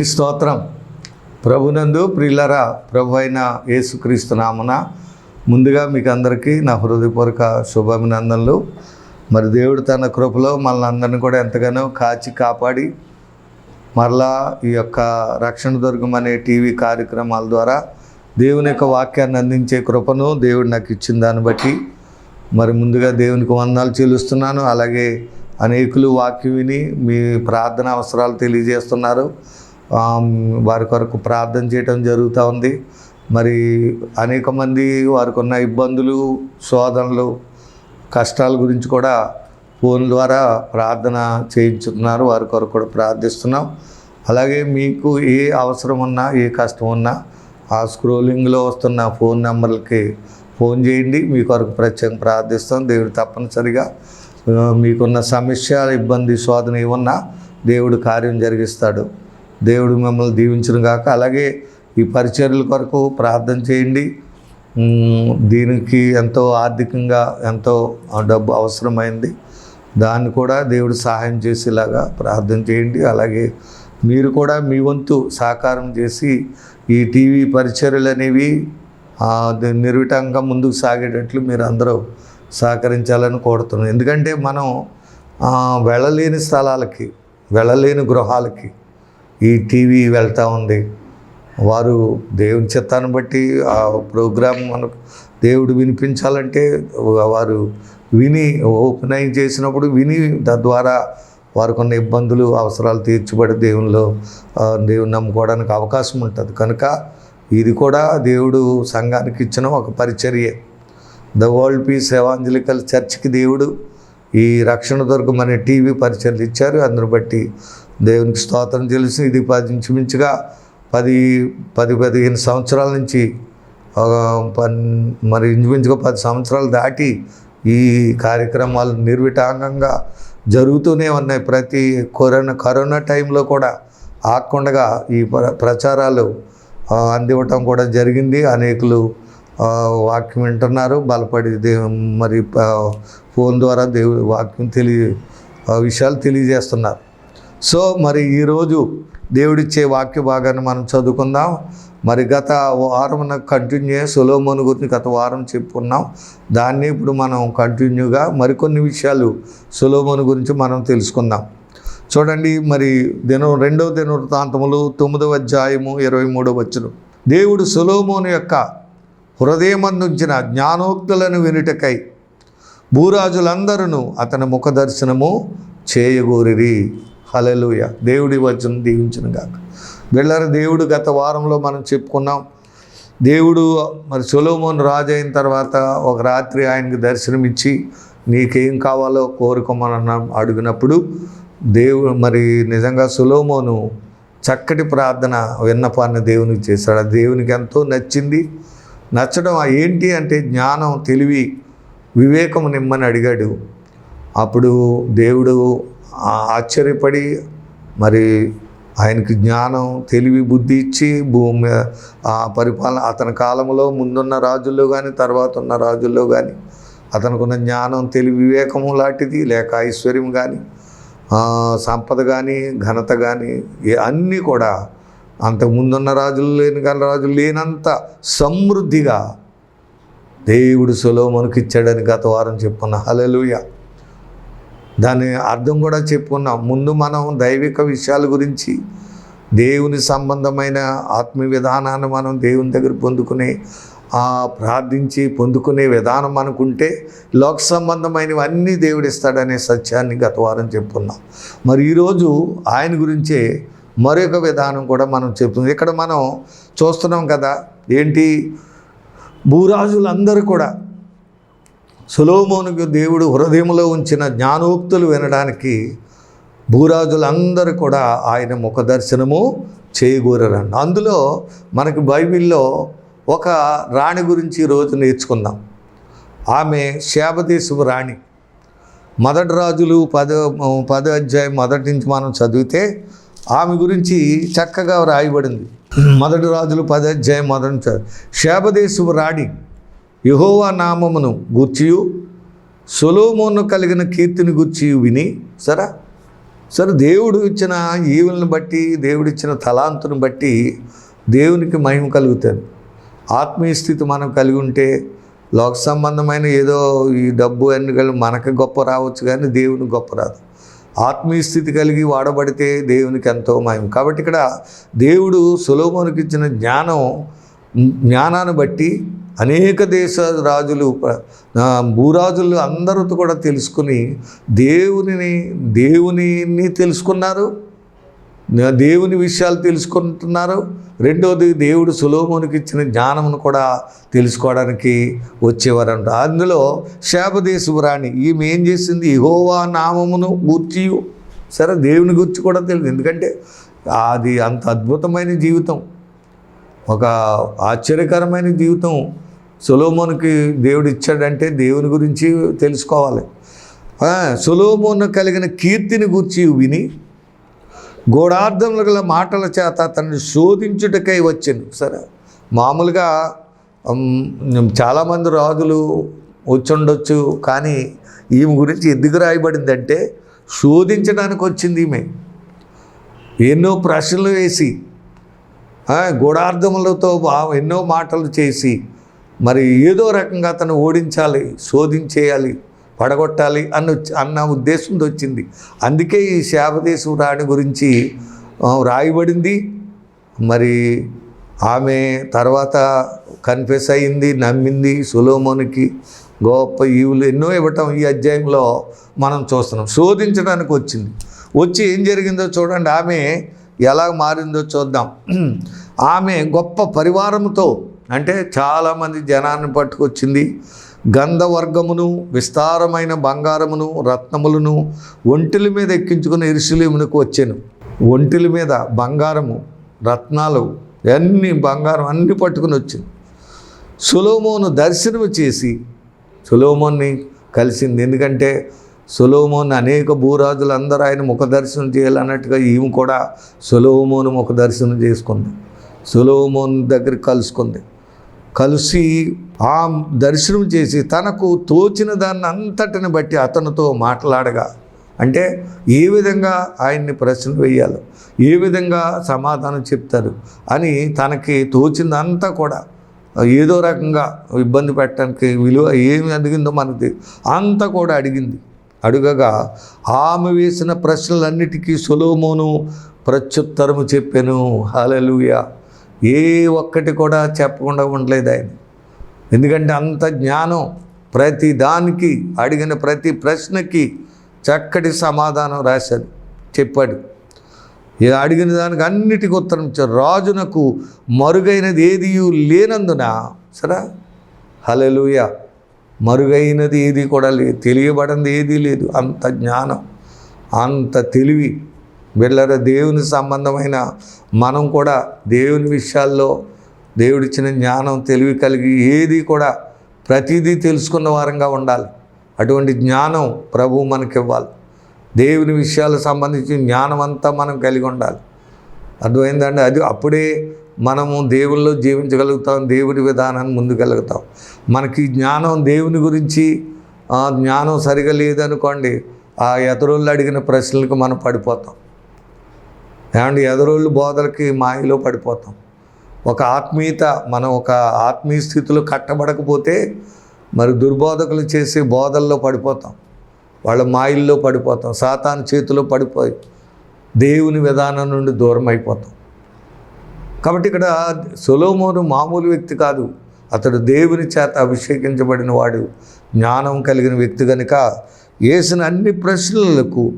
దేవునికి స్తోత్రం. ప్రభునందు ప్రిల్లరా ప్రభు అయిన యేసుక్రీస్తు నామన ముందుగా మీకు అందరికీ నా హృదయపూర్వక శుభాభినందనలు. మరి దేవుడు తన కృపలో మనల్ని అందరిని కూడా ఎంతగానో కాచి కాపాడి మరలా ఈ యొక్క రక్షణ దుర్గం అనే టీవీ కార్యక్రమాల ద్వారా దేవుని యొక్క వాక్యాన్ని అందించే కృపను దేవుడు నాకు ఇచ్చిన దాన్ని బట్టి మరి ముందుగా దేవునికి వందాలు చెల్లిస్తున్నాను. అలాగే అనేకులు వాక్యం విని మీ ప్రార్థన అవసరాలు తెలియజేస్తున్నారు. వారి కొరకు ప్రార్థన చేయటం జరుగుతూ ఉంది. మరి అనేక మంది వారికి ఉన్న ఇబ్బందులు శోధనలు కష్టాల గురించి కూడా ఫోన్ ద్వారా ప్రార్థన చేయించుతున్నారు. వారి కొరకు కూడా ప్రార్థిస్తున్నాం. అలాగే మీకు ఏ అవసరం ఉన్నా ఏ కష్టం ఉన్నా ఆ స్క్రోలింగ్లో వస్తున్న ఫోన్ నెంబర్లకి ఫోన్ చేయండి. మీ కొరకు ప్రత్యేకం ప్రార్థిస్తాం. దేవుడు తప్పనిసరిగా మీకున్న సమస్య ఇబ్బంది శోధన ఏమన్నా దేవుడు కార్యం జరిగిస్తాడు. దేవుడు మిమ్మల్ని దీవించను గాక. అలాగే ఈ పరిచర్యల కొరకు ప్రార్థన చేయండి. దీనికి ఎంతో ఆర్థికంగా ఎంతో డబ్బు అవసరమైంది. దాన్ని కూడా దేవుడు సహాయం చేసేలాగా ప్రార్థన చేయండి. అలాగే మీరు కూడా మీ వంతు సహకారం చేసి ఈ టీవీ పరిచర్యలు అనేవి నిర్విటంగా ముందుకు సాగేటట్లు మీరు అందరూ సహకరించాలని కోరుతున్నాను ఎందుకంటే మనం వెళ్ళలేని స్థలాలకి వెళ్ళలేని గృహాలకి ఈ టీవీ వెళ్తూ ఉంది. వారు దేవుని చిత్తాన్ని బట్టి ఆ ప్రోగ్రాం మనకు దేవుడు వినిపించాలంటే వారు విని ఓపెన్ అయి చేసినప్పుడు విని తద్వారా వారికి ఉన్న ఇబ్బందులు అవసరాలు తీర్చబడి దేవునిలో దేవుని నమ్ముకోవడానికి అవకాశం ఉంటుంది. కనుక ఇది కూడా దేవుడు సంఘానికి ఇచ్చిన ఒక పరిచర్యే. ద వరల్డ్ పీస్ ఎవాంజలికల్ చర్చ్కి దేవుడు ఈ రక్షణ దుర్గం అనే టీవీ పరిచయలు ఇచ్చారు. అందును బట్టి దేవునికి స్తోత్రం తెలుసు. ఇది పది ఇంచుమించుగా పది పది పదిహేను సంవత్సరాల నుంచి పన్ మరి ఇంచుమించుగా పది సంవత్సరాలు దాటి ఈ కార్యక్రమాలు నిర్విటాంగంగా జరుగుతూనే ఉన్నాయి. ప్రతి కరోనా కరోనా టైంలో కూడా ఆకుండగా ఈ ప్ర- ప్రచారాలు అందివ్వటం కూడా జరిగింది. అనేకులు వాక్యం వింటున్నారు. బలపడి దేవు మరి ఫోన్ ద్వారా దేవు వాక్యం తెలియ విషయాలు తెలియజేస్తున్నారు. సో మరి ఈరోజు దేవుడిచ్చే వాక్య భాగాన్ని మనం చదువుకుందాం. మరి గత వారం కంటిన్యూ సులోమోను గురించి గత వారం చెప్పుకున్నాం. దాన్ని ఇప్పుడు మనం కంటిన్యూగా మరికొన్ని విషయాలు సులోమోను గురించి మనం తెలుసుకుందాం. చూడండి మరి దినం రెండవ దిన వృత్తాంతములు తొమ్మిదవ అధ్యాయము ఇరవై మూడవ వచ్చును దేవుడు సులోమోను యొక్క హృదయమందుంచిన జ్ఞానోక్తులను వినుటకై భూరాజులందరూ అతని ముఖ దర్శనము చేయగోరిరి. హలలుయ దేవుడి వచనం దీవించిన గాక. వెళ్ళారు దేవుడు గత వారంలో మనం చెప్పుకున్నాం దేవుడు మరి సొలోమోన్ రాజు అయిన తర్వాత ఒక రాత్రి ఆయనకి దర్శనమిచ్చి నీకేం కావాలో కోరుకోమని అడిగినప్పుడు దేవుడు మరి నిజంగా సులోమోను చక్కటి ప్రార్థన విన్నపాన్ని దేవునికి చేశాడు. దేవునికి ఎంతో నచ్చింది. నచ్చడం ఏంటి అంటే జ్ఞానం తెలివి వివేకం నిమ్మని అడిగాడు. అప్పుడు దేవుడు ఆశ్చర్యపడి మరి ఆయనకి జ్ఞానం తెలివి బుద్ధి ఇచ్చి భూమి ఆ పరిపాలన అతని కాలంలో ముందున్న రాజుల్లో కానీ తర్వాత ఉన్న రాజుల్లో కానీ అతనికి ఉన్న జ్ఞానం తెలివి వివేకము లాంటిది లేక ఐశ్వర్యం కానీ సంపద కానీ ఘనత కానీ ఏ అన్నీ కూడా అంతకు ముందున్న రాజులు లేని కానీ రాజులు లేనంత సమృద్ధిగా దేవుడు సులోమోనికి గత వారం చెప్పుకున్న. హలలుయ దాని అర్థం కూడా చెప్పుకున్నాం. ముందు మనం దైవిక విషయాల గురించి దేవుని సంబంధమైన ఆత్మీయ విధానాన్ని మనం దేవుని దగ్గర పొందుకునే ఆ ప్రార్థించి పొందుకునే విధానం అనుకుంటే లోక సంబంధమైనవి అన్నీ దేవుడు ఇస్తాడనే సత్యాన్ని గత వారం చెప్పుకున్నాం. మరి ఈరోజు ఆయన గురించే మరొక విధానం కూడా మనం చెప్తుంది ఇక్కడ మనం చూస్తున్నాం కదా ఏంటి? భూరాజులందరూ కూడా సులోమోనుకు దేవుడు హృదయంలో ఉంచిన జ్ఞానోక్తులు వినడానికి భూరాజులందరూ కూడా ఆయన ముఖ దర్శనము చేయగూరరండి అందులో మనకి బైబిల్లో ఒక రాణి గురించి ఈరోజు నేర్చుకుందాం. ఆమె శాపదేశపు రాణి. మొదటి రాజులు పద పద అధ్యాయం మొదటి నుంచి మనం చదివితే ఆమె గురించి చక్కగా రాయబడింది మొదటి రాజులు పద అధ్యాయం మొదటి నుంచి శాపదేశపు రాణి. యహోవా నామమును గూర్చియు సొలోమోను కలిగిన కీర్తిని గూర్చి విని సరా? సరే దేవుడు ఇచ్చిన ఈవులను బట్టి దేవుడిచ్చిన తలాంతును బట్టి దేవునికి మహిమ కలుగుతుంది ఆత్మీయ స్థితి మనం కలిగి ఉంటే లోక సంబంధమైన ఏదో ఈ డబ్బు ఎన్నికలు కలిగి మనకు గొప్ప రావచ్చు కానీ దేవునికి గొప్ప రాదు. ఆత్మీయ స్థితి కలిగి వాడబడితే దేవునికి ఎంతో మహిమ. కాబట్టి ఇక్కడ దేవుడు సులోభోనికి ఇచ్చిన జ్ఞానం జ్ఞానాన్ని బట్టి అనేక దేశ రాజులు భూరాజులు అందరితో కూడా తెలుసుకుని దేవునిని దేవునిని తెలుసుకున్నారు. దేవుని విషయాలు తెలుసుకుంటున్నారు. రెండోది దేవుడు సులోమునికి ఇచ్చిన జ్ఞానమును కూడా తెలుసుకోవడానికి వచ్చేవారంట. అందులో శాపదేశపు రాణి ఈమె ఏం చేసింది? ఇహోవా నామమును గూర్చి సరే దేవుని గురించి కూడా తెలియదు. ఎందుకంటే అది అంత అద్భుతమైన జీవితం. ఒక ఆశ్చర్యకరమైన జీవితం. సొలోమోన్కి దేవుడు ఇచ్చాడంటే దేవుని గురించి తెలుసుకోవాలి. ఆ, కలిగిన కీర్తిని గురించి విని గోడార్థములు గల మాటల చేత అతన్ని శోధించుటకై వచ్చాను. సరే మామూలుగా చాలామంది రాజులు వచ్చుండొచ్చు కానీ ఈమె గురించి ఎందుకు రాయబడిందంటే శోధించడానికి వచ్చింది ఈమె. ఎన్నో ప్రశ్నలు వేసి గూఢార్థములతో బా- ఎన్నో మాటలు చేసి మరి ఏదో రకంగా అతను ఓడించాలి శోధించేయాలి పడగొట్టాలి అన్న అన్న ఉద్దేశంతో వచ్చింది. అందుకే ఈ శాపదేశం రాణి గురించి రాయబడింది. మరి ఆమె తర్వాత కన్ఫెస్ అయింది నమ్మింది సులోమోనికి. గొప్ప ఈవులు ఎన్నో ఇవ్వటం ఈ అధ్యాయంలో మనం చూస్తున్నాం. శోధించడానికి వచ్చింది. వచ్చి ఏం జరిగిందో చూడండి. ఆమె ఎలా మారిందో చూద్దాం. ఆమె గొప్ప పరివారంతో అంటే చాలామంది జనాన్ని పట్టుకొచ్చింది గంధవర్గమును విస్తారమైన బంగారమును రత్నములను ఒంటిల మీద ఎక్కించుకుని ఇరుసులేమునకు వచ్చాను. ఒంటిల మీద బంగారము రత్నాలు అన్ని బంగారం అన్ని పట్టుకుని వచ్చింది సులోమోను దర్శనం చేసి సులోమోన్ని కలిసింది. ఎందుకంటే సులోమోన్ అనేక భూరాజులు అందరూ ఆయన ముఖ దర్శనం చేయాలన్నట్టుగా ఈమె కూడా సులోమోను ముఖ దర్శనం చేసుకుంది. సులోమోన్ దగ్గర కలుసుకుంది. కలిసి ఆ దర్శనం చేసి తనకు తోచిన దాన్ని అంతటిని బట్టి అతనితో మాట్లాడగా. అంటే ఏ విధంగా ఆయన్ని ప్రశ్న వేయాలో? ఏ విధంగా సమాధానం చెప్తారు? అని తనకి తోచిందంతా కూడా ఏదో రకంగా ఇబ్బంది పెట్టడానికి విలువ ఏమి అడిగిందో మనకి అంతా కూడా అడిగింది. అడుగగా ఆమె వేసిన ప్రశ్నలన్నిటికీ సులోమోను ప్రత్యుత్తరము చెప్పాను. హలలుయా ఏ ఒక్కటి కూడా చెప్పకుండా ఉండలేదు ఆయన. ఎందుకంటే అంత జ్ఞానం ప్రతి దానికి అడిగిన ప్రతి ప్రశ్నకి చక్కటి సమాధానం రాశాడు చెప్పాడు. ఇక అడిగిన దానికి అన్నిటికీ ఉత్తరం ఇచ్చారు రాజునకు మరుగైనది ఏది లేనందున సరే? హలలుయ మరుగైనది ఏది కూడా లేదు తెలియబడింది ఏదీ లేదు. అంత జ్ఞానం అంత తెలివి. వీళ్ళ దేవుని సంబంధమైన మనం కూడా దేవుని విషయాల్లో దేవుడిచ్చిన జ్ఞానం తెలివి కలిగి ఏది కూడా ప్రతిదీ తెలుసుకున్న వారంగా ఉండాలి. అటువంటి జ్ఞానం ప్రభు మనకివ్వాలి. దేవుని విషయాలకు సంబంధించి జ్ఞానం అంతా మనం కలిగి ఉండాలి. అర్థమైందండి? అది అప్పుడే మనము దేవుల్లో జీవించగలుగుతాం దేవుని విధానాన్ని ముందుకెలుగుతాం మనకి జ్ఞానం దేవుని గురించి జ్ఞానం సరిగా లేదనుకోండి ఆ ఎదురోళ్ళు అడిగిన ప్రశ్నలకు మనం పడిపోతాం. అండ్ ఎదరోళ్ళు బోధలకి మాయలో పడిపోతాం. ఒక ఆత్మీయత మనం ఒక ఆత్మీయ స్థితిలో కట్టబడకపోతే మరి దుర్బోధకులు చేసే బోధల్లో పడిపోతాం. వాళ్ళ మాయిల్లో పడిపోతాం. సాతాను చేతిలో పడిపోయి దేవుని విధానం నుండి దూరం అయిపోతాం. కాబట్టి ఇక్కడ సొలోమోను మామూలు వ్యక్తి కాదు. అతడు దేవుని చేత అభిషేకించబడిన వాడు జ్ఞానం కలిగిన వ్యక్తి కనుక వేసిన అన్ని ప్రశ్నలకు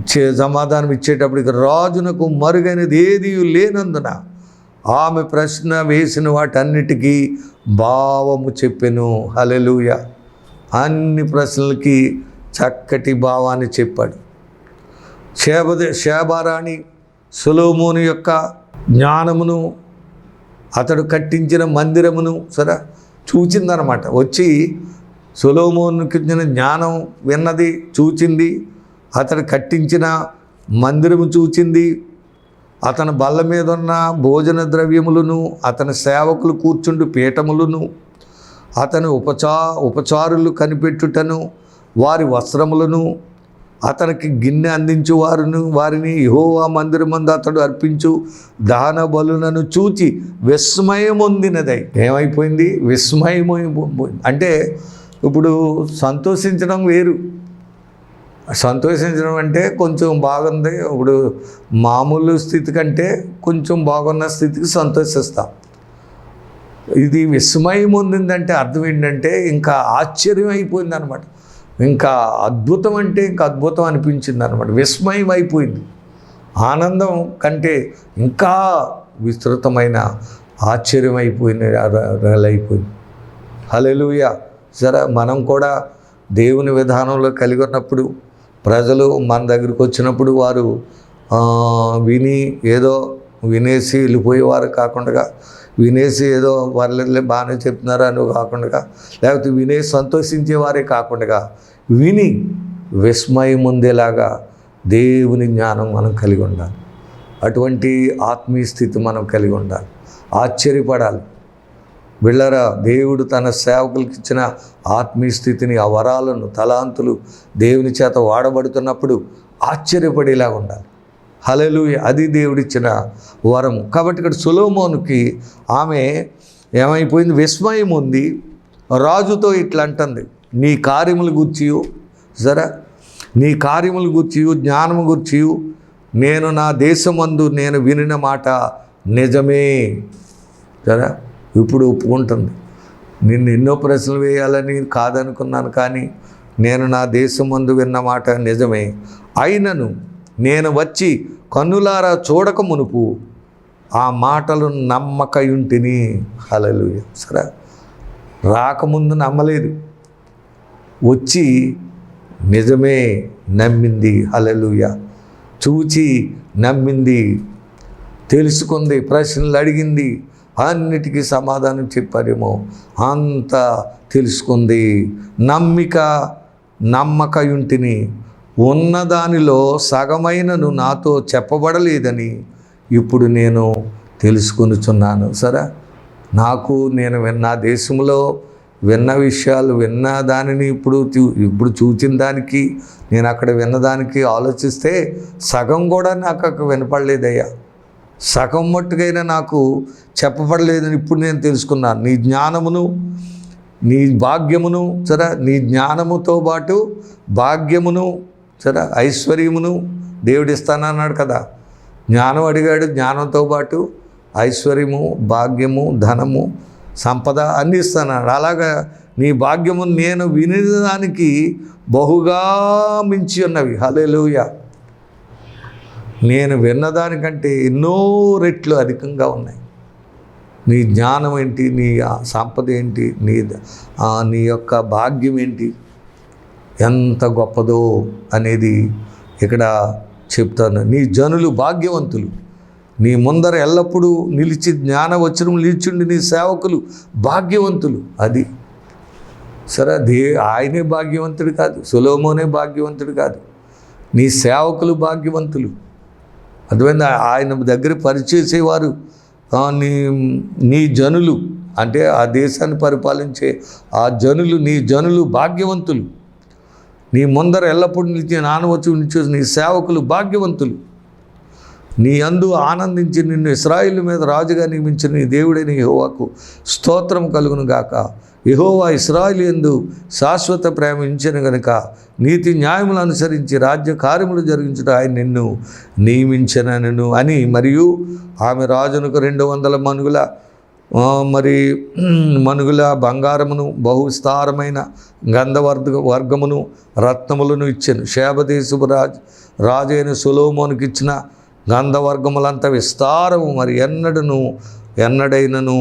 చే సమాధానం ఇచ్చేటప్పటికి రాజునకు మరుగైనది ఏది లేనందున ఆమె ప్రశ్న వేసిన వాటన్నిటికీ భావము చెప్పెను. హలెలుయ అన్ని ప్రశ్నలకి చక్కటి భావాన్ని చెప్పాడు. శేబద శేబారాణి సులోమోని యొక్క జ్ఞానమును అతడు కట్టించిన మందిరమును సరే చూచిందనమాట వచ్చి సులోమోనుకి జ్ఞానం విన్నది చూచింది. అతడు కట్టించిన మందిరము చూచింది. అతని బల్ల మీద ఉన్న భోజన ద్రవ్యములను అతని సేవకులు కూర్చుండు పీఠములను అతని ఉపచా ఉపచారులు కనిపెట్టుటను వారి వస్త్రములను అతనికి గిన్నె అందించు వారిని వారిని యహోవా మందిరమందు అతడు అర్పించు దహన బలులను చూచి విస్మయం పొందినదై ఏమైపోయింది? విస్మయం అంటే ఇప్పుడు సంతోషించడం వేరు. సంతోషించడం అంటే కొంచెం బాగుంది. ఇప్పుడు మామూలు స్థితి కంటే కొంచెం బాగున్న స్థితికి సంతోషిస్తాం. ఇది విస్మయం ఉందంటే అర్థం ఏంటంటే ఇంకా ఆశ్చర్యం అయిపోయింది అనమాట ఇంకా అద్భుతం అంటే ఇంకా అద్భుతం అనిపించింది అనమాట విస్మయం అయిపోయింది ఆనందం కంటే ఇంకా విస్తృతమైన ఆశ్చర్యం అయిపోయింది అయిపోయింది హలెలుయ సరే మనం కూడా దేవుని విధానంలో కలిగి ఉన్నప్పుడు ప్రజలు మన దగ్గరికి వచ్చినప్పుడు వారు విని ఏదో వినేసి వెళ్ళిపోయేవారు కాకుండా వినేసి ఏదో వాళ్ళే బాగానే చెప్తున్నారు అని కాకుండా లేకపోతే వినేసి సంతోషించేవారే కాకుండా విని విస్మయం ఉందేలాగా దేవుని జ్ఞానం మనం కలిగి ఉండాలి. అటువంటి ఆత్మీయ స్థితి మనం కలిగి ఉండాలి. ఆశ్చర్యపడాలి. వెళ్ళరా దేవుడు తన సేవకులకు ఇచ్చిన ఆత్మీయ స్థితిని ఆ వరాలను తలాంతులు దేవుని చేత వాడబడుతున్నప్పుడు ఆశ్చర్యపడేలా ఉండాలి. హలలు అది దేవుడిచ్చిన వరం కాబట్టి ఇక్కడ సులోమోనుకి ఆమె ఏమైపోయింది? విస్మయం ఉంది. రాజుతో ఇట్లా అంటుంది నీ కార్యములు గుర్చియు సరే నీ కార్యములు గుర్చియు జ్ఞానము గుర్చియు నేను నా దేశమందు నేను వినిన మాట నిజమే సరే. ఇప్పుడు ఒప్పుకుంటుంది. నిన్ను ఎన్నో ప్రశ్నలు వేయాలని కాదనుకున్నాను కానీ నేను నా దేశం ముందు విన్న మాట నిజమే. అయినను నేను వచ్చి కన్నులారా చూడక మునుపు ఆ మాటలు నమ్మకయుంటిని. హలలు సరే రాకముందు నమ్మలేదు. వచ్చి నిజమే నమ్మింది. హలలుయ చూచి నమ్మింది. తెలుసుకుంది ప్రశ్నలు అడిగింది. అన్నిటికీ సమాధానం చెప్పారేమో. అంత తెలుసుకుంది. నమ్మిక నమ్మకయుంటిని ఉన్నదానిలో సగమైనను నాతో చెప్పబడలేదని ఇప్పుడు నేను తెలుసుకొనుచున్నాను. సరే? నాకు నేను విన్న దేశంలో విన్న విషయాలు విన్న దానిని ఇప్పుడు చూ- ఇప్పుడు చూచిన దానికి నేను అక్కడ విన్నదానికి ఆలోచిస్తే సగం కూడా నాకు అక్కడ వినపడలేదయ్యా. సగం మట్టుకైనా నాకు చెప్పబడలేదని ఇప్పుడు నేను తెలుసుకున్నాను నీ జ్ఞానమును నీ భాగ్యమును సరే నీ జ్ఞానముతో పాటు భాగ్యమును సరే ఐశ్వర్యమును దేవుడు ఇస్తానన్నాడు కదా. జ్ఞానం అడిగాడు జ్ఞానంతో పాటు ఐశ్వర్యము భాగ్యము ధనము సంపద అన్ని ఇస్తానన్నాడు అలాగా నీ భాగ్యము నేను వినేదానికి బహుగా మించి ఉన్నవి. హల్లెలూయా. నేను విన్నదానికంటే ఎన్నో రెట్లు అధికంగా ఉన్నాయి. నీ జ్ఞానం ఏంటి? నీ ఆ సంపద ఏంటి? నీ ఆ నీ యొక్క భాగ్యం ఏంటి? ఎంత గొప్పదో అనేది ఇక్కడ చెప్తాను నీ జనులు భాగ్యవంతులు. నీ ముందర ఎల్లప్పుడూ నిలిచి జ్ఞాన వచ్చిన నిలిచిండి నీ సేవకులు భాగ్యవంతులు. అది సరే దే ఆయనే భాగ్యవంతుడు కాదు సులోమోనే భాగ్యవంతుడు కాదు. నీ సేవకులు భాగ్యవంతులు. అర్థమైంది? ఆయన దగ్గర పనిచేసేవారు నీ నీ జనులు అంటే ఆ దేశాన్ని పరిపాలించే ఆ జనులు నీ జనులు భాగ్యవంతులు. నీ ముందర ఎల్లప్పుడూ నిలిచి నానవచ్చు నిలిచేసి నీ సేవకులు భాగ్యవంతులు. నీ అందు ఆనందించి నిన్ను ఇస్రాయిల్ మీద రాజుగా నియమించిన నీ దేవుడైన హోవాకు స్తోత్రం కలుగును గాక. యహోవా ఇస్రాయిలియందు శాశ్వత ప్రేమించిన గనుక నీతి న్యాయములు అనుసరించి రాజ్య కార్యములు జరిగించుట ఆయన నిన్ను నియమించనను అని. మరియు ఆమె రాజునకు రెండు వందల మనుగుల మరి మనుగుల బంగారమును బహు విస్తారమైన గంధవర్గ వర్గమును రత్నములను ఇచ్చాను. శేభదేశపు రాజు రాజైన సులోమోనికి ఇచ్చిన గంధవర్గములంత విస్తారము మరి ఎన్నడను ఎన్నడైనను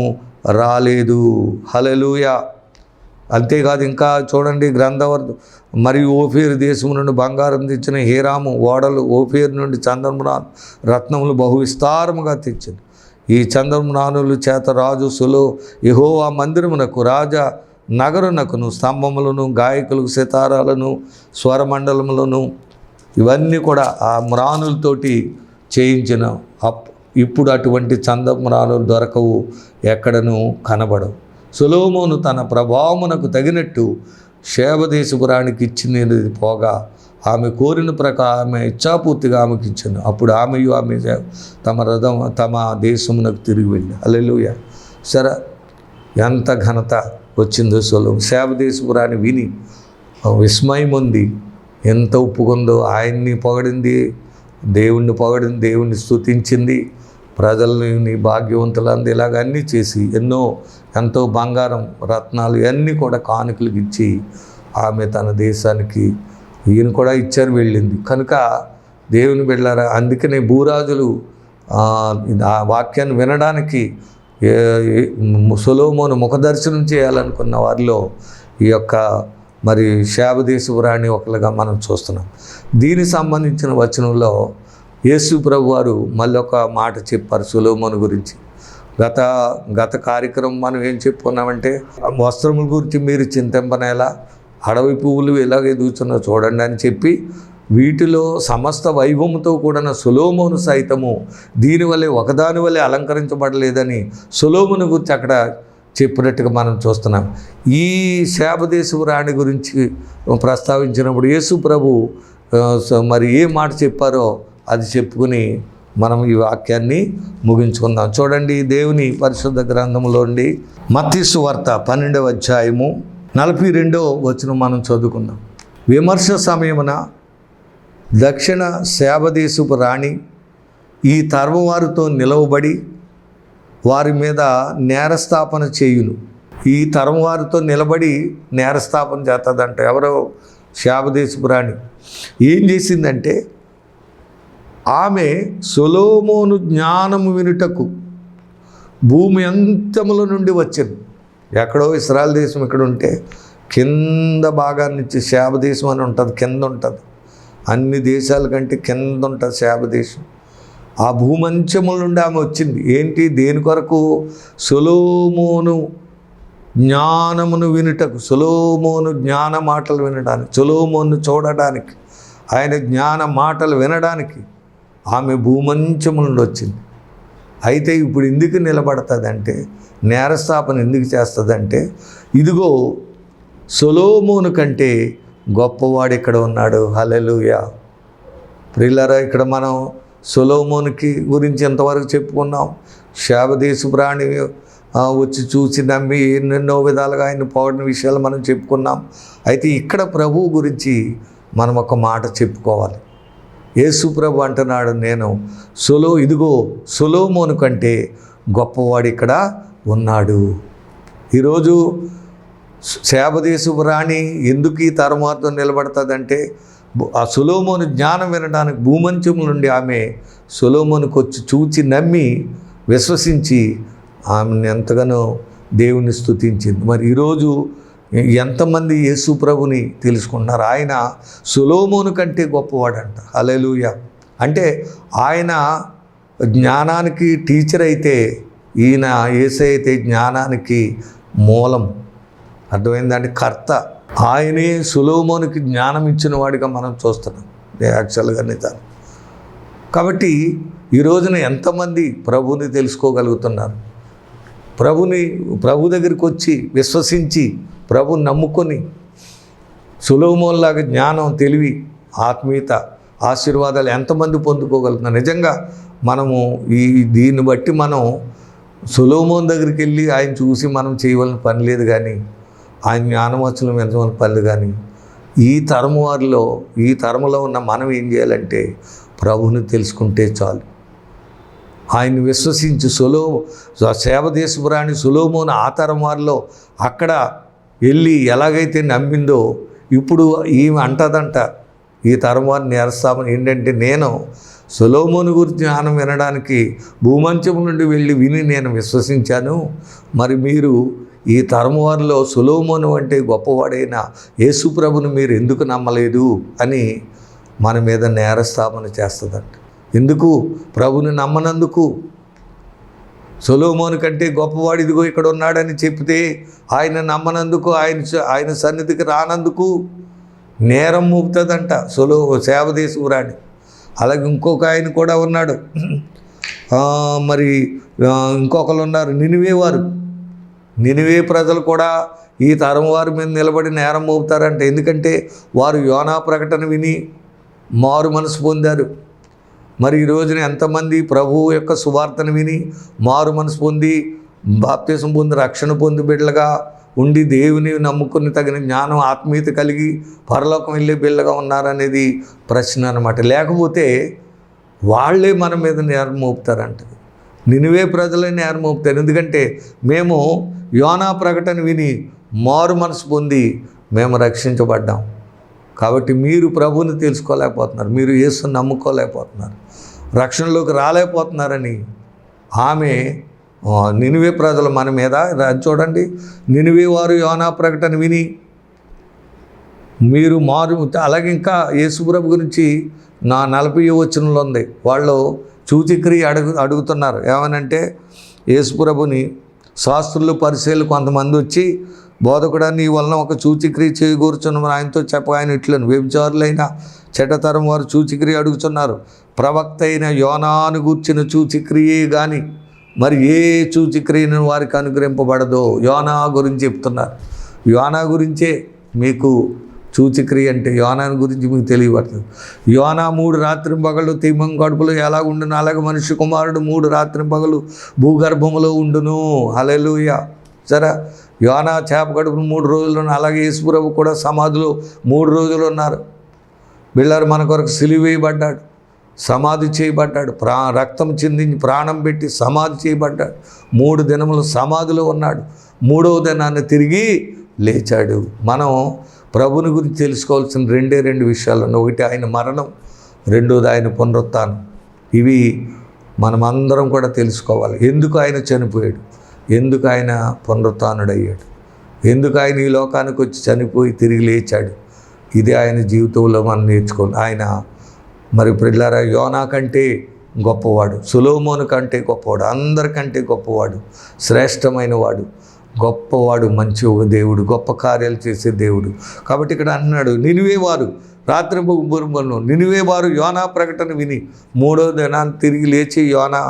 రాలేదు. హలలుయ అంతేకాదు ఇంకా చూడండి గ్రంథవర్ మరియు ఓఫీర్ దేశం నుండి బంగారం తెచ్చిన హీరాము ఓడలు ఓఫీర్ నుండి చంద్రమునా రత్నములు బహు విస్తారముగా తెచ్చింది. ఈ చంద్రమునానుల చేత రాజు సులో యహోవా మందిరమునకు రాజా నగరునకును స్తంభములను గాయకులకు సితారాలను స్వరమండలములను ఇవన్నీ కూడా ఆ మ్రానులతోటి చేయించిన అప్ ఇప్పుడు అటువంటి చందమ్రానులు దొరకవు ఎక్కడనూ కనబడవు. సులోమోను తన ప్రభావమునకు తగినట్టు శేవదేశపురానికి ఇచ్చినది పోగా ఆమె కోరిన ప్రకారం ఆమె ఇచ్చాపూర్తిగా ఆమెకి ఇచ్చాను. అప్పుడు ఆమెయు ఆమె తమ రథం తమ దేశమునకు తిరిగి వెళ్ళి అల్లెలుయ సరే ఎంత ఘనత వచ్చిందో సొలం శేవదేశపురాన్ని విని విస్మయం ఉంది ఎంత ఒప్పుకుందో. ఆయన్ని పొగడింది దేవుణ్ణి పొగడింది దేవుణ్ణి స్తుతించింది. ప్రజల్ని భాగ్యవంతులంది ఇలాగ అన్నీ చేసి ఎన్నో ఎంతో బంగారం రత్నాలు ఇవన్నీ కూడా కానుకలకు ఇచ్చి ఆమె తన దేశానికి ఈయన కూడా ఇచ్చారు వెళ్ళింది. కనుక దేవుని వెళ్ళారా అందుకనే భూరాజులు ఆ, వాక్యాన్ని వినడానికి సులోమోను ముఖదర్శనం చేయాలనుకున్న వారిలో ఈ యొక్క మరి శాబదేశపురాణి ఒకలుగా మనం చూస్తున్నాం. దీనికి సంబంధించిన వచనంలో యేసు ప్రభు వారు మళ్ళీ ఒక మాట చెప్పారు సొలోమోను గురించి. గత గత కార్యక్రమం మనం ఏం చెప్పుకున్నామంటే వస్త్రముల గురించి మీరు చింతింపనేలా అడవి పువ్వులు ఎలాగ ఎదుగుతున్నా చూడండి అని చెప్పి వీటిలో సమస్త వైభవంతో కూడిన సులోమును సైతము దీనివల్లే ఒకదాని వల్లే అలంకరించబడలేదని సులోమును గురించి అక్కడ చెప్పినట్టుగా మనం చూస్తున్నాం. ఈ శాపదేశపు రాణి గురించి ప్రస్తావించినప్పుడు యేసు ప్రభు మరి ఏ మాట చెప్పారో అది చెప్పుకుని మనం ఈ వాక్యాన్ని ముగించుకుందాం. చూడండి దేవుని పరిశుద్ధ గ్రంథంలోండి మత్తీసు వార్త పన్నెండవ అధ్యాయము నలభై రెండో వచనం మనం చదువుకుందాం. విమర్శ సమయమున దక్షిణ సేవదేశపు రాణి ఈ తరమవారితో నిలవబడి వారి మీద నేరస్థాపన చేయును. ఈ తరం వారితో నిలబడి నేరస్థాపన చేస్తుందంట ఎవరో శాబదేశపు రాణి. ఏం చేసిందంటే ఆమె సొలోమోను జ్ఞానము వినుటకు భూమి అంతముల నుండి వచ్చింది. ఎక్కడో ఇస్రాయల్ దేశం ఇక్కడ ఉంటే కింద భాగాన్నిచ్చి శాపదేశం అని ఉంటుంది కింద ఉంటుంది. అన్ని దేశాల కంటే కింద ఉంటుంది శాపదేశం ఆ భూమంచముల నుండి ఆమె వచ్చింది. ఏంటి? దేని కొరకు? సొలోమోను జ్ఞానమును వినుటకు సొలోమోను జ్ఞాన మాటలు వినడానికి సొలోమోను చూడడానికి ఆయన జ్ఞాన మాటలు వినడానికి ఆమె భూమంచముల నుండి వచ్చింది. అయితే ఇప్పుడు ఎందుకు నిలబడుతుందంటే నేరస్థాపన ఎందుకు చేస్తుందంటే ఇదిగో సొలోమోను కంటే గొప్పవాడు ఇక్కడ ఉన్నాడు. హలెలుయా ప్రిల్లరా ఇక్కడ మనం సొలోమోనికి గురించి ఎంతవరకు చెప్పుకున్నాం. శాబదేశు ప్రాణి వచ్చి చూసి నమ్మి ఎన్నెన్నో విధాలుగా ఆయన పోవడిన విషయాలు మనం చెప్పుకున్నాం. అయితే ఇక్కడ ప్రభువు గురించి మనం ఒక మాట చెప్పుకోవాలి. యేసుప్రభు అంటున్నాడు నేను సొలో ఇదిగో సొలోమోను కంటే గొప్పవాడు ఇక్కడ ఉన్నాడు. ఈరోజు శాపదేశపు రాణి ఎందుకు ఈ తరమార్థం నిలబడుతుందంటే ఆ సులోమోను జ్ఞానం వినడానికి భూమంచముల నుండి ఆమె సులోమోనుకు వచ్చి చూచి నమ్మి విశ్వసించి ఆమెను ఎంతగానో దేవుని స్తుతించింది. మరి ఈరోజు ఎంతమంది యేసు ప్రభుని తెలుసుకుంటున్నారు? ఆయన సులోమోను కంటే గొప్పవాడంట. అలెలుయ అంటే ఆయన జ్ఞానానికి టీచర్ అయితే ఈయన ఏసై అయితే జ్ఞానానికి మూలం. అర్థమైందంటే కర్త. ఆయనే సులోమోనికి జ్ఞానం ఇచ్చిన వాడిగా మనం చూస్తున్నాం. యాక్చువల్గా నిజాన్ని కాబట్టి ఈ రోజున ఎంతమంది ప్రభుని తెలుసుకోగలుగుతున్నారు? ప్రభుని ప్రభు దగ్గరికి వచ్చి విశ్వసించి ప్రభుని నమ్ముకొని సులోమోన్లాగా జ్ఞానం తెలివి ఆత్మీయత ఆశీర్వాదాలు ఎంతమంది పొందుకోగలుగుతున్నారు? నిజంగా మనము ఈ దీన్ని బట్టి మనం సులోమోన్ దగ్గరికి వెళ్ళి ఆయన చూసి మనం చేయవలసిన పని లేదు కానీ ఆయన జ్ఞానవచనం వినవలసిన పని లేదు కానీ ఈ తరము వారిలో ఈ తరములో ఉన్న మనం ఏం చేయాలంటే ప్రభుని తెలుసుకుంటే చాలు. ఆయన్ని విశ్వసించి సులో సేవదేశపురాణి సులోమోను ఆ తరం వారిలో అక్కడ వెళ్ళి ఎలాగైతే నమ్మిందో ఇప్పుడు ఈమె అంటదంట ఈ తరం వారిని నేరస్తామని. ఏంటంటే నేను సొలోమోను గురించి జ్ఞానం వినడానికి భూమంచం నుండి వెళ్ళి విని నేను విశ్వసించాను. మరి మీరు ఈ తరం వారిలో సులోమోను అంటే గొప్పవాడైన యేసుప్రభుని మీరు ఎందుకు నమ్మలేదు? అని మన మీద నేరస్థాపన చేస్తుందంట. ఎందుకు? ప్రభుని నమ్మనందుకు. సొలోమోను కంటే గొప్పవాడు ఇదిగో ఇక్కడ ఉన్నాడని చెప్తే ఆయన నమ్మనందుకు ఆయన ఆయన సన్నిధికి రానందుకు నేరం మూపుతుందంట సొలో సేవదేశపురాణి అలాగే ఇంకొక ఆయన కూడా ఉన్నాడు. మరి ఇంకొకరు ఉన్నారు నినివే వారు. నినివే ప్రజలు కూడా ఈ తరం వారి మీద నిలబడి నేరం మోపుతారంట. ఎందుకంటే వారు యోనా ప్రకటన విని మారు మనసు పొందారు. మరి ఈ రోజున ఎంతమంది ప్రభువు యొక్క సువార్తను విని మారు మనసు పొంది బాప్తీసం పొంది రక్షణ పొంది బిడ్డలుగా ఉండి దేవుని నమ్ముకుని తగిన జ్ఞానం ఆత్మీయత కలిగి పరలోకం వెళ్ళే బిడ్డగా ఉన్నారనేది ప్రశ్న అనమాట లేకపోతే వాళ్ళే మన మీద నేరం మోపుతారంట. నినివే ప్రజలే నేరం మోపుతారు. ఎందుకంటే మేము యోనా ప్రకటన విని మారు మనసు పొంది మేము రక్షించబడ్డాం. కాబట్టి మీరు ప్రభువుని తెలుసుకోలేకపోతున్నారు. మీరు యేసుని నమ్ముకోలేకపోతున్నారు. రక్షణలోకి రాలేకపోతున్నారని. ఆమె నినివే ప్రజలు మన మీద చూడండి నినివే వారు యోనా ప్రకటన విని మీరు మారు అలాగే ఇంకా యేసుప్రభు గురించి నా నలభై వచనంలో ఉంది. వాళ్ళు చూచిక్రియ అడుగు అడుగుతున్నారు. ఏమనంటే యేసుప్రభుని శాస్త్రులు పరిశీలు కొంతమంది వచ్చి బోధకుడా నీ వలన ఒక చూచిక్రియ చేయకూర్చున్న ఆయనతో చెప్ప ఆయన ఇట్లను వ్యభిచారులైన చెటతరం వారు చూచిక్రియ అడుగుతున్నారు ప్రవక్త అయిన యోనాను గూర్చిన చూచిక్రియే కానీ మరి ఏ చూచిక్రియను వారికి అనుగ్రహింపబడదో యోనా గురించి చెప్తున్నారు. యోనా గురించే మీకు చూచిక్రియ అంటే యోనాని గురించి మీకు తెలియబడుతుంది. యోనా మూడు రాత్రి పగలు తిమ్మం కడుపులో ఎలా ఉండును? అలాగే మనిషి కుమారుడు మూడు రాత్రి పగలు భూగర్భములో ఉండును. హలెలుయ సరే యోనా చేప కడుపును మూడు రోజులు అలాగే యేసుప్రభు కూడా సమాధిలో మూడు రోజులు ఉన్నారు. బిళ్ళారు మన కొరకు సిలివేయబడ్డాడు సమాధి చేయబడ్డాడు ప్రా రక్తం చిందించి ప్రాణం పెట్టి సమాధి చేయబడ్డాడు. మూడు దినములు సమాధిలో ఉన్నాడు. మూడవ దినాన్ని తిరిగి లేచాడు. మనం ప్రభుని గురించి తెలుసుకోవాల్సిన రెండే రెండు విషయాలు ఒకటి ఆయన మరణం రెండోది ఆయన పునరుత్నం ఇవి మనమందరం కూడా తెలుసుకోవాలి. ఎందుకు ఆయన చనిపోయాడు? ఎందుకు ఆయన పునరుత్థానుడయ్యాడు? ఎందుకు ఆయన ఈ లోకానికి వచ్చి చనిపోయి తిరిగి లేచాడు? ఇది ఆయన జీవితంలో మనం నేర్చుకోవాలి ఆయన మరి పిల్లారా యోనా కంటే గొప్పవాడు సులోమోను కంటే గొప్పవాడు అందరికంటే గొప్పవాడు శ్రేష్టమైన వాడు గొప్పవాడు మంచి ఒక దేవుడు గొప్ప కార్యాలు చేసే దేవుడు. కాబట్టి ఇక్కడ అన్నాడు నినివేవారు రాత్రి బురుమను నినివే వారు యోనా ప్రకటన విని మూడో దినాన్ని తిరిగి లేచి యోనా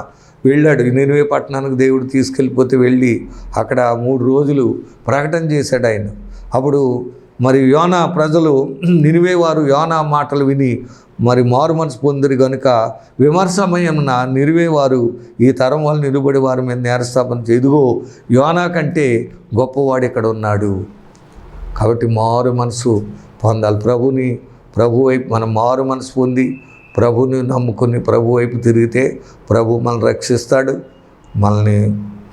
వెళ్ళాడు. నినివే పట్టణానికి దేవుడు తీసుకెళ్ళిపోతే వెళ్ళి అక్కడ మూడు రోజులు ప్రకటన చేశాడు ఆయన. అప్పుడు మరి యోనా ప్రజలు నినివే వారు యోనా మాటలు విని మరి మారు మనసు పొందిరు కనుక విమర్శమయమున నిరివేవారు ఈ తరం వాళ్ళు నిలబడి వారి మీద నేరస్థాపన చేదుగో యోనా కంటే గొప్పవాడు ఇక్కడ ఉన్నాడు. కాబట్టి మారు మనసు పొందాలి. ప్రభుని ప్రభు వైపు మనం మారు మనసు పొంది ప్రభుని నమ్ముకుని ప్రభు వైపు తిరిగితే ప్రభు మనల్ని రక్షిస్తాడు. మనల్ని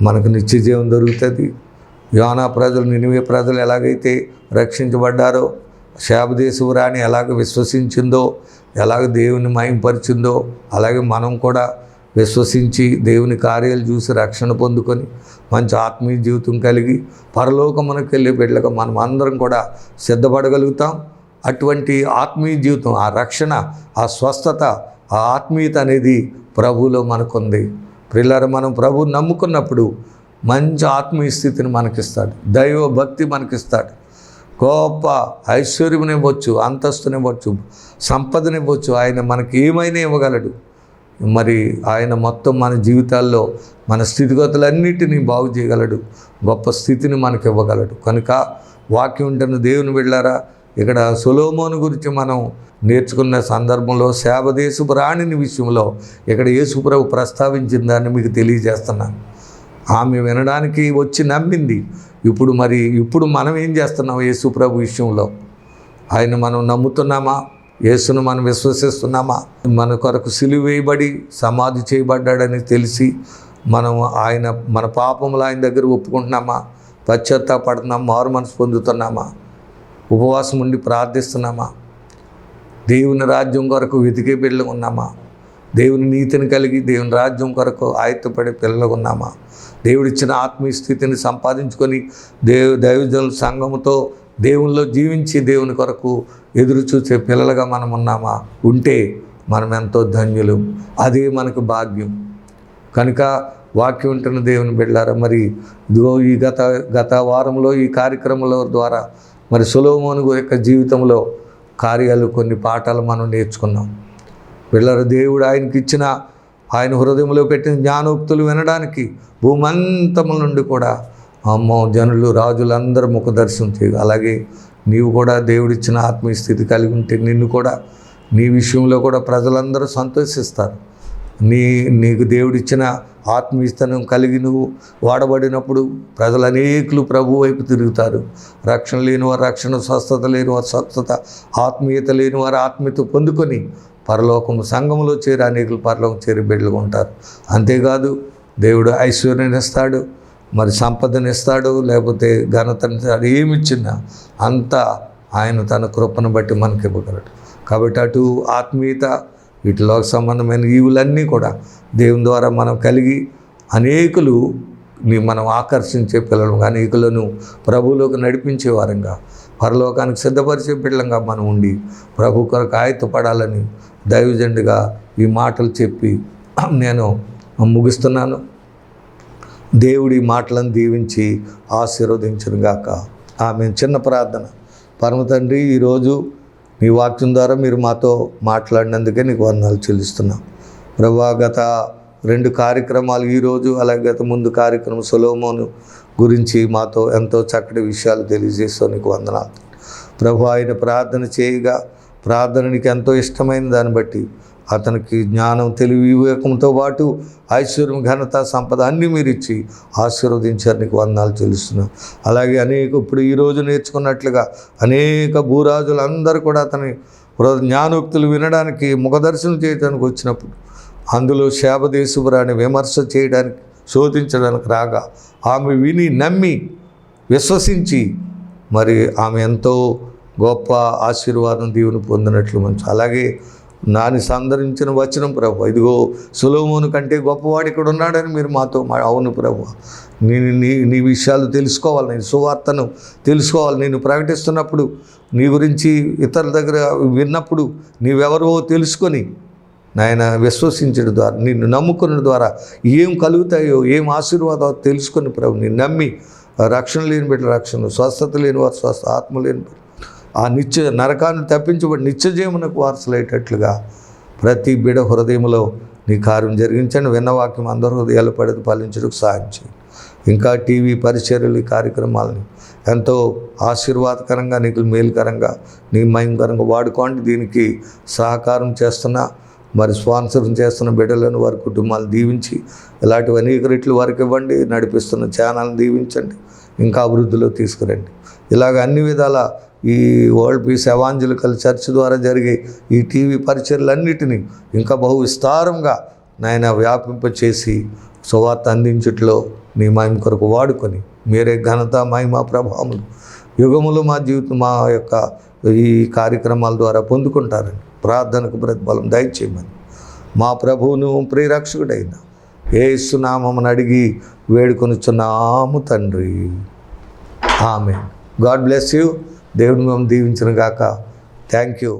మనకు నిత్య జీవం దొరుకుతుంది. యోనా ప్రజలు నినివే ప్రజలు ఎలాగైతే రక్షించబడ్డారో శాపదేశపు రాణి ఎలాగ విశ్వసించిందో ఎలాగ దేవుని మయంపరిచిందో అలాగే మనం కూడా విశ్వసించి దేవుని కార్యాలు చూసి రక్షణ పొందుకొని మంచి ఆత్మీయ జీవితం కలిగి పరలోకమునకు వెళ్ళే బిడ్డలకు మనం అందరం కూడా సిద్ధపడగలుగుతాం. అటువంటి ఆత్మీయ జీవితం ఆ రక్షణ ఆ స్వస్థత ఆ ఆత్మీయత అనేది ప్రభువులో మనకుంది. పిల్లలు మనం ప్రభు నమ్ముకున్నప్పుడు మంచి ఆత్మయస్థితిని మనకిస్తాడు. దైవభక్తి మనకిస్తాడు. దైవ భక్తి మనకిస్తాడు గొప్ప ఐశ్వర్యమునివ్వచ్చు అంతస్తునివ్వచ్చు సంపదనివ్వచ్చు ఆయన మనకి ఏమైనా ఇవ్వగలడు. మరి ఆయన మొత్తం మన జీవితాల్లో మన స్థితిగతులన్నిటినీ బాగు చేయగలడు. గొప్ప స్థితిని మనకి ఇవ్వగలడు కనుక వాక్యం ఉంటున్న దేవుని వెళ్ళారా ఇక్కడ సులోమోను గురించి మనం నేర్చుకున్న సందర్భంలో శాపదేశపు రాణిని విషయంలో ఇక్కడ యేసుప్రభు ప్రస్తావించిందని మీకు తెలియజేస్తున్నాను. ఆమె వినడానికి వచ్చి నమ్మింది. ఇప్పుడు మరి ఇప్పుడు మనం ఏం చేస్తున్నాం యేసు ప్రభు విషయంలో? ఆయన మనం నమ్ముతున్నామా? యేసును మనం విశ్వసిస్తున్నామా? మన కొరకు సిలువ వేయబడి సమాధి చేయబడ్డాడని తెలిసి మనం ఆయన మన పాపములు ఆయన దగ్గర ఒప్పుకుంటున్నామా? పశ్చాత్తాపడుతున్నామా? మారు మనసు పొందుతున్నామా? ఉపవాసం ఉండి ప్రార్థిస్తున్నామా? దేవుని రాజ్యం కొరకు వెతికే బిడ్డలు ఉన్నామా? దేవుని నీతిని కలిగి దేవుని రాజ్యం కొరకు ఆయత్తపడే పిల్లలు ఉన్నామా? దేవుడిచ్చిన ఆత్మీయ స్థితిని సంపాదించుకొని దేవు దైవజనుల సంఘముతో దేవునిలో జీవించి దేవుని కొరకు ఎదురు చూసే పిల్లలుగా మనం ఉన్నామా? ఉంటే మనం ఎంతో ధన్యులు. అదే మనకు భాగ్యం. కనుక వాక్యం ఉంటున్న దేవుని బిడ్డారా మరి ఇదిగో ఈ గత గత వారంలో ఈ కార్యక్రమంలో ద్వారా మరి సులోమోను యొక్క జీవితంలో కార్యాలు కొన్ని పాఠాలు మనం నేర్చుకున్నాం. పిల్లల దేవుడు ఆయనకి ఇచ్చిన ఆయన హృదయంలో పెట్టిన జ్ఞానోక్తులు వినడానికి భూమంతముల నుండి కూడా అమ్మో జనులు రాజులందరూ ముఖ దర్శనం చేయ అలాగే నీవు కూడా దేవుడిచ్చిన ఆత్మీయ స్థితి కలిగి ఉంటే నిన్ను కూడా నీ విషయంలో కూడా ప్రజలందరూ సంతోషిస్తారు. నీ నీకు దేవుడిచ్చిన ఆత్మీయతనం కలిగి నువ్వు వాడబడినప్పుడు ప్రజలు అనేకులు ప్రభు వైపు తిరుగుతారు. రక్షణ లేని వారు రక్షణ స్వస్థత లేని వారు స్వస్థత ఆత్మీయత లేని వారు ఆత్మీయత పొందుకొని పరలోకం సంఘంలో చేరి అనేకులు పరలోకం చేరి బిడ్డలుగా ఉంటారు. అంతేకాదు దేవుడు ఐశ్వర్యం ఇస్తాడు మరి సంపదను ఇస్తాడు లేకపోతే ఘనతను ఇస్తాడు. ఏమి ఇచ్చినా అంతా ఆయన తన కృపను బట్టి మనకి ఇవ్వగలడు. కాబట్టి అటు ఆత్మీయత వీటిలోకి సంబంధమైన ఈవులన్నీ కూడా దేవుని ద్వారా మనం కలిగి అనేకులు మనం ఆకర్షించే పిల్లలు అనేకులను ప్రభువులోకి నడిపించే వారంగా పరలోకానికి సిద్ధపరిచే బిడ్డలంగా మనం ఉండి ప్రభు కొరకు ఆయత్తపడాలని దైవజండుగా ఈ మాటలు చెప్పి నేను ముగిస్తున్నాను. దేవుడి మాటలను దీవించి ఆశీర్వదించనుగాక ఆమె చిన్న ప్రార్థన. పరమ తండ్రి ఈరోజు మీ వాక్యం ద్వారా మీరు మాతో మాట్లాడినందుకే నీకు వందనాలు చెల్లిస్తున్నాం. ప్రభా గత రెండు కార్యక్రమాలు ఈరోజు అలాగే గత ముందు కార్యక్రమం సొలోమోను గురించి మాతో ఎంతో చక్కటి విషయాలు తెలియజేస్తూ నీకు వందనాలు. ప్రభు ఆయన ప్రార్థన చేయగా ప్రార్థన నీకు ఎంతో ఇష్టమైన దాన్ని బట్టి అతనికి జ్ఞానం తెలివి వివేకంతో పాటు ఐశ్వర్యం ఘనత సంపద అన్నీ మీరు ఇచ్చి ఆశీర్వదించారు నీకు వందాలు చెల్లిస్తున్నాం. అలాగే అనేక ఇప్పుడు ఈరోజు నేర్చుకున్నట్లుగా అనేక భూరాజులు అందరూ కూడా అతని జ్ఞానోక్తులు వినడానికి ముఖదర్శనం చేయడానికి వచ్చినప్పుడు అందులో శాపదేశపురాన్ని విమర్శ చేయడానికి శోధించడానికి రాగా ఆమె విని నమ్మి విశ్వసించి మరి ఆమె ఎంతో గొప్ప ఆశీర్వాదం దీవుని పొందినట్లు మంచి. అలాగే నాని సందరించిన వచనం ప్రభు. ఇదిగో సులోమును కంటే గొప్పవాడు ఇక్కడ ఉన్నాడని మీరు మాతో మా అవును ప్రభు. నీ నీ నీ విషయాలు తెలుసుకోవాలి నేను సువార్తను తెలుసుకోవాలి. నేను ప్రకటిస్తున్నప్పుడు నీ గురించి ఇతరుల దగ్గర విన్నప్పుడు నీవెవరో తెలుసుకొని నాయన విశ్వసించడం ద్వారా నిన్ను నమ్ముకున్న ద్వారా ఏం కలుగుతాయో ఏం ఆశీర్వాదాలు తెలుసుకొని ప్రభు నిన్ను నమ్మి రక్షణ లేని బిడ్డ రక్షణ స్వస్థత లేని వారు స్వస్థ ఆత్మ లేని బిడ్డ ఆ నిత్య నరకాన్ని తప్పించబడి నిత్య జీవనకు వారసులయ్యేటట్లుగా ప్రతి బిడ హృదయంలో నీ కార్యం జరిగించండి. విన్నవాక్యం అందరూ హృదయాలు పడదు పాలించడానికి సహాయం చేయండి ఇంకా టీవీ పరిచర్యలు ఈ కార్యక్రమాలని ఎంతో ఆశీర్వాదకరంగా నీకు మేలుకరంగా నీ మయంకరంగా వాడుకోండి. దీనికి సహకారం చేస్తున్న మరి స్పాన్సర్ చేస్తున్న బిడ్డలను వారి కుటుంబాలు దీవించి ఇలాంటివి అనేక రెట్లు వారికి ఇవ్వండి. నడిపిస్తున్న ఛానల్ని దీవించండి. ఇంకా అభివృద్ధిలో తీసుకురండి. ఇలాగ అన్ని విధాల ఈ వరల్డ్ పీస్ ఎవాంజలికల్ చర్చ్ ద్వారా జరిగే ఈ టీవీ పరిచర్లన్నిటినీ ఇంకా బహు విస్తారంగా నాయన వ్యాపింపచేసి సువార్త అందించట్లో నీ మహిమ కొరకు వాడుకొని మీరే ఘనత మహిమ ప్రభావములు యుగములు మా జీవితం మా యొక్క ఈ కార్యక్రమాల ద్వారా పొందుకుంటారని ప్రార్థనకు ప్రతిఫలం దయచేయమని. మా ప్రభువును ప్రియరక్షకుడైన ఏసునామని అడిగి వేడుకొనుచున్నాము తండ్రి. ఆమె గాడ్ బ్లెస్ యూ. దేవుని మేము దీవించిన గాక థ్యాంక్ యూ